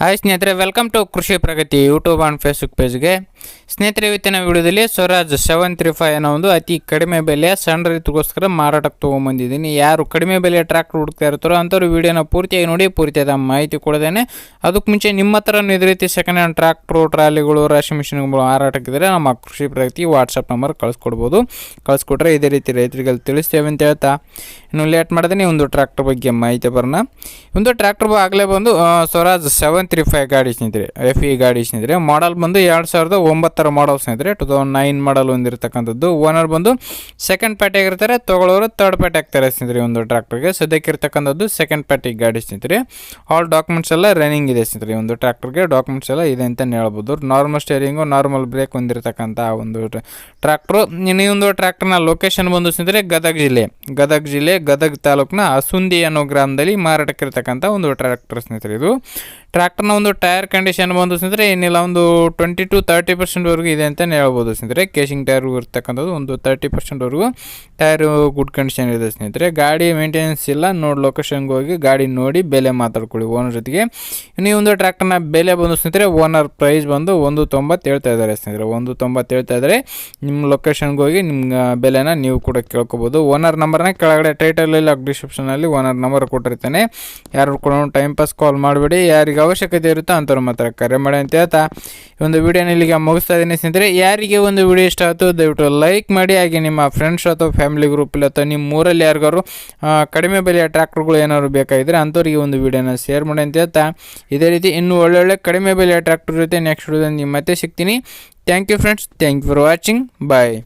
Hi ಸ್ನೇಹಿತರೆ welcome to Krishi Pragati YouTube and Facebook ಪೇಜ್ಗೆ ಸ್ನೇಹಿತರೆ, ಇವತ್ತಿನ ವಿಡಿಯೋದಲ್ಲಿ ಸ್ವರಾಜ್ ಸೆವೆನ್ ತ್ರೀ ಫೈವ್ ಅನ್ನೋ ಒಂದು ಅತಿ ಕಡಿಮೆ ಬೆಲೆಯ ಸಣ್ಣ ರೈತರಿಗೋಸ್ಕರ ಮಾರಾಟಕ್ಕೆ ತೊಗೊಂಬಂದಿದ್ದೀನಿ ಯಾರು ಕಡಿಮೆ ಬೆಲೆಯ ಟ್ರ್ಯಾಕ್ಟರ್ ಹುಡುಕ್ತಾ ಇರ್ತಾರೋ ಅಂಥವ್ರು ವಿಡಿಯೋನ ಪೂರ್ತಿಯಾಗಿ ನೋಡಿ, ಪೂರ್ತಿಯಾದ ಮಾಹಿತಿ ಕೊಡದೇನೆ. ಅದಕ್ಕೆ ಮುಂಚೆ ನಿಮ್ಮ ಹತ್ರ ಇದೇ ರೀತಿ ಸೆಕೆಂಡ್ ಹ್ಯಾಂಡ್ ಟ್ರ್ಯಾಕ್ಟ್ರು ಟ್ರಾಲಿಗಳು, ರಾಶಿ ಮಿಷಿನ್ಗಳು ಮಾರಾಟಕ್ಕಿದ್ರೆ ನಮ್ಮ ಕೃಷಿ ಪ್ರಗತಿ ವಾಟ್ಸಪ್ ನಂಬರ್ ಕಳಿಸ್ಕೊಡ್ಬೋದು. ಕಳಿಸ್ಕೊಟ್ರೆ ಇದೇ ರೀತಿ ರೈತರಿಗೆ ತಿಳಿಸ್ತೇವೆ ಅಂತ ಹೇಳ್ತಾ. ಇನ್ನು ಲೇಟ್ ಮಾಡಿದ್ರೆ ಒಂದು ಟ್ರ್ಯಾಕ್ಟರ್ ಬಗ್ಗೆ ಮಾಹಿತಿ ಬರೋಣ. ಒಂದು ಟ್ರ್ಯಾಕ್ಟರ್ ಆಗಲೇ ಬಂದು ಸ್ವರಾಜ್ ಸೆವೆನ್ ತ್ರೀ ಫೈವ್ ಗಾಡಿ ಸ್ನೇಹಿತರೆ ಎಫ್ ಇ ಗಾಡಿ ಸ್ನೇಹಿತರೆ ಮಾಡಲ್ ಬಂದು ಎರಡು ಸಾವಿರದ ಒಂಬತ್ತರ ಮಾಡಲ್ ಸ್ನೇಹಿತರೆ ಟು ತೌಸಂಡ್ ನೈನ್ ಮಾಡಲ್ ಹೊಂದಿರತಕ್ಕಂಥದ್ದು ಓನರ್ ಬಂದು ಸೆಕೆಂಡ್ ಪ್ಯಾಟಿ ಆಗಿರ್ತಾರೆ ತೊಗೊಳೋರು ತರ್ಡ್ ಪ್ಯಾಟಿ ಆಗ್ತಾರೆ ಸ್ನೇಹಿತರೆ ಒಂದು ಟ್ರ್ಯಾಕ್ಟರ್ಗೆ ಸದ್ಯಕ್ಕೆ ಇರ್ತಕ್ಕಂಥದ್ದು ಸೆಕೆಂಡ್ ಪ್ಯಾಟಿ ಗಾಡಿ ಸ್ನೇಹಿತರೆ. ಆಲ್ ಡಾಕ್ಯುಮೆಂಟ್ಸ್ ಎಲ್ಲ ರನ್ನಿಂಗ್ ಇದೆ ಸ್ನೇಹಿತರೆ ಒಂದು ಟ್ರ್ಯಾಕ್ಟರ್ಗೆ ಡಾಕ್ಯುಮೆಂಟ್ಸ್ ಎಲ್ಲ ಇದೆ ಅಂತಲೇ ಹೇಳ್ಬೋದು. ನಾರ್ಮಲ್ ಸ್ಟೇರಿಂಗು ನಾರ್ಮಲ್ ಬ್ರೇಕ್ ಹೊಂದಿರತಕ್ಕಂಥ ಒಂದು ಟ್ರ್ಯಾಕ್ಟ್ರು ಇನ್ನೊಂದು ಟ್ರ್ಯಾಕ್ಟರ್ನ ಲೊಕೇಶನ್ ಬಂದು ಸ್ನೇಹಿತರೆ ಗದಗ ಜಿಲ್ಲೆ. ಗದಗ ಜಿಲ್ಲೆ, ಗದಗ ತಾಲೂಕಿನ ಅಸುಂದಿ ಅನ್ನೋ ಗ್ರಾಮದಲ್ಲಿ ಮಾರಾಟಕ್ಕಿರ್ತಕ್ಕಂಥ ಒಂದು ಟ್ರ್ಯಾಕ್ಟರ್ ಸ್ನೇಹಿತರೆ ಇದು. ಟ್ರ್ಯಾಕ್ಟರ್ನ ಒಂದು ಟೈರ್ ಕಂಡೀಷನ್ ಬಂದು ಸ್ನೇಹಿತರೆ ಏನಿಲ್ಲ, ಒಂದು ಟ್ವೆಂಟಿ ಟು ತರ್ಟಿ ಪರ್ಸೆಂಟ್ವರೆಗೂ ಇದೆ ಅಂತಲೇ ಹೇಳ್ಬೋದು ಸ್ನೇಹಿತರೆ ಕೇಸಿಂಗ್ ಟೈರ್ ಇರ್ತಕ್ಕಂಥದ್ದು ಒಂದು ತರ್ಟಿ ಪರ್ಸೆಂಟ್ವರೆಗೂ ಟೈರ್ ಗುಡ್ ಕಂಡೀಷನ್ ಇದೆ ಸ್ನೇಹಿತರೆ ಗಾಡಿ ಮೇಂಟೆನೆನ್ಸ್ ಇಲ್ಲ, ನೋಡಿ ಲೊಕೇಶನ್ಗೆ ಹೋಗಿ ಗಾಡಿ ನೋಡಿ ಬೆಲೆ ಮಾತಾಡ್ಕೊಳ್ಳಿ ಓನರ್ ಜೊತೆಗೆ. ಈ ಒಂದು ಟ್ರ್ಯಾಕ್ಟರ್ನ ಬೆಲೆ ಬಂದು ಸ್ನೇಹಿತರೆ ಓನರ್ ಪ್ರೈಸ್ ಬಂದು ಒಂದು ತೊಂಬತ್ತು ಹೇಳ್ತಾ ಇದ್ದಾರೆ ಸ್ನೇಹಿತರೆ ಒಂದು ತೊಂಬತ್ತು ಹೇಳ್ತಾ ಇದ್ದಾರೆ. ನಿಮ್ಮ ಲೊಕೇಶನ್ಗೆ ಹೋಗಿ ನಿಮ್ಮ ಬೆಲೆನ ನೀವು ಕೂಡ ಕೇಳ್ಕೊಬೋದು. ಓನರ್ ನಂಬರ್ನ ಕೆಳಗಡೆ ಟೈಟಲ್ ಟೈಟಲಲ್ಲಿ ಡಿಸ್ಕ್ರಿಪ್ಷನಲ್ಲಿ ಓನರ್ ನಂಬರ್ ಕೊಟ್ಟಿರ್ತಾನೆ. ಯಾರು ಕೂಡ ಟೈಮ್ ಪಾಸ್ ಕಾಲ್ ಮಾಡಬೇಡಿ. ಯಾರಿಗೆ ಅವಶ್ಯಕತೆ ಇರುತ್ತೋ ಅಂಥವ್ರು ಮಾತ್ರ ಕರೆ ಮಾಡಿ ಅಂತ ಹೇಳ್ತಾ ಈ ಒಂದು ವಿಡಿಯೋನ ಇಲ್ಲಿಗೆ ಮುಗಿಸ್ತಾ ಇದ್ದೀನಿ. ಸ್ನೇಹಿತರೆ, ಯಾರಿಗೆ ಒಂದು ವಿಡಿಯೋ ಇಷ್ಟ ಆಯಿತು, ದಯವಿಟ್ಟು ಲೈಕ್ ಮಾಡಿ. ಹಾಗೆ ನಿಮ್ಮ ಫ್ರೆಂಡ್ಸ್ ಅಥವಾ ಫ್ಯಾಮಿಲಿ ಗ್ರೂಪ್ ಇಲ್ಲ ಅಥವಾ ನಿಮ್ಮ ಊರಲ್ಲಿ ಯಾರಿಗಾರು ಕಡಿಮೆ ಬೆಲೆಯ ಟ್ರ್ಯಾಕ್ಟರ್ಗಳು ಏನಾದ್ರು ಬೇಕಾಗಿದ್ದರೆ ಅಂಥವ್ರಿಗೆ ಒಂದು ವಿಡಿಯೋನ ಶೇರ್ ಮಾಡಿ ಅಂತ ಹೇಳ್ತಾ. ಇದೇ ರೀತಿ ಇನ್ನೂ ಒಳ್ಳೊಳ್ಳೆ ಕಡಿಮೆ ಬೆಲೆಯ ಟ್ರ್ಯಾಕ್ಟರ್ ಜೊತೆ ನೆಕ್ಸ್ಟ್ ವಿಡಿಯೋದಲ್ಲಿ ನಿಮ್ಮ ಮತ್ತೆ ಸಿಗ್ತೀನಿ. Thank you friends thank you for watching bye